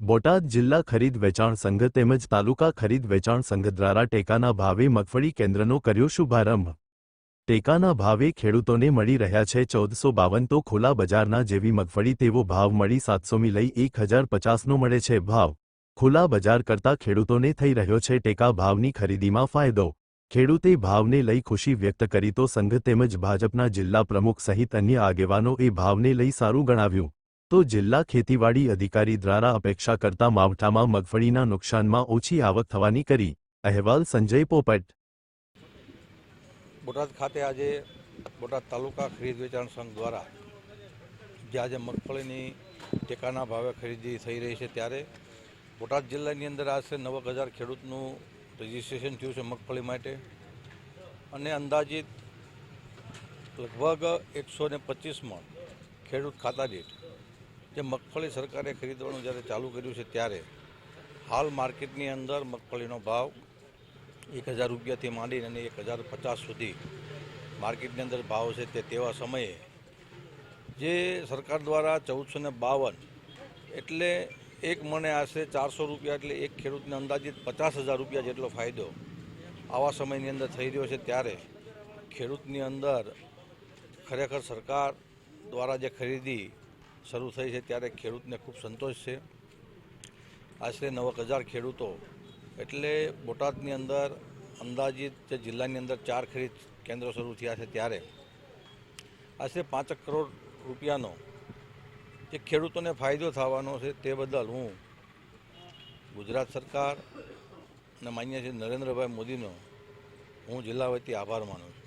બોટાદ જિલ્લા ખરીદ વેચાણ સંઘ તેમજ તાલુકા ખરીદ વેચાણ સંઘ દ્વારા ટેકાના ભાવે મગફળી કેન્દ્રનો કર્યો શુભારંભ. ટેકાના ભાવે ખેડૂતોને મળી રહ્યા છે ચૌદસો બાવન તો ખુલ્લા બજારના જેવી મગફળી તેવો ભાવ મળી સાતસોમી લઈ એક હજાર પચાસનો મળે છે ભાવ. ખુલ્લા બજાર કરતા ખેડૂતોને થઈ રહ્યો છે ટેકા ભાવની ખરીદીમાં ફાયદો. ખેડૂતે ભાવને લઈ ખુશી વ્યક્ત કરી તો સંઘ તેમજ ભાજપના જિલ્લા પ્રમુખ સહિત અન્ય આગેવાનો એ ભાવને લઈ સારું ગણાવ્યું. તો જિલ્લા ખેતીવાડી અધિકારી દ્વારા અપેક્ષા કરતા માવઠામાં મગફળીના નુકસાનમાં ઓછી આવક થવાની કરી. અહેવાલ સંજય પોપટ. બોટાદ ખાતે આજે બોટાદ તાલુકા ખરીદ વેચાણ સંઘ દ્વારા જે આજે મગફળીની ટેકાના ભાવે ખરીદી થઈ રહી છે ત્યારે બોટાદ જિલ્લાની અંદર આશરે નવક હજાર ખેડૂતનું રજીસ્ટ્રેશન થયું છે મગફળી માટે. અને અંદાજિત લગભગ એકસો ને પચીસ મણ ખેડૂત ખાતા દીઠ જે મગફળી સરકારે ખરીદવાનું જ્યારે ચાલુ કર્યું છે ત્યારે, હાલ માર્કેટની અંદર મગફળીનો ભાવ એક હજાર રૂપિયાથી માંડીને અને એક હજાર પચાસ સુધી માર્કેટની અંદર ભાવ છે તે તેવા સમયે, જે સરકાર દ્વારા ચૌદસો ને બાવન એટલે એક મણે આશરે ચારસો રૂપિયા એટલે એક ખેડૂતને અંદાજિત પચાસ હજાર રૂપિયા જેટલો ફાયદો આવા સમયની અંદર થઈ રહ્યો છે ત્યારે ખેડૂતની અંદર ખરેખર સરકાર દ્વારા જે ખરીદી શરૂ થઈ છે ત્યારે ખેડૂતને ખૂબ સંતોષ છે. આશરે નવક હજાર ખેડૂતો, એટલે બોટાદની અંદર, અંદાજિત જે જિલ્લાની અંદર ચાર ખરીદ કેન્દ્રો શરૂ થયા છે ત્યારે, આશરે પાંચક કરોડ રૂપિયાનો જે ખેડૂતોને ફાયદો થવાનો છે તે બદલ હું ગુજરાત સરકાર અને માન્ય શ્રી નરેન્દ્રભાઈ મોદીનો હું જિલ્લા વતી આભાર માનું છું.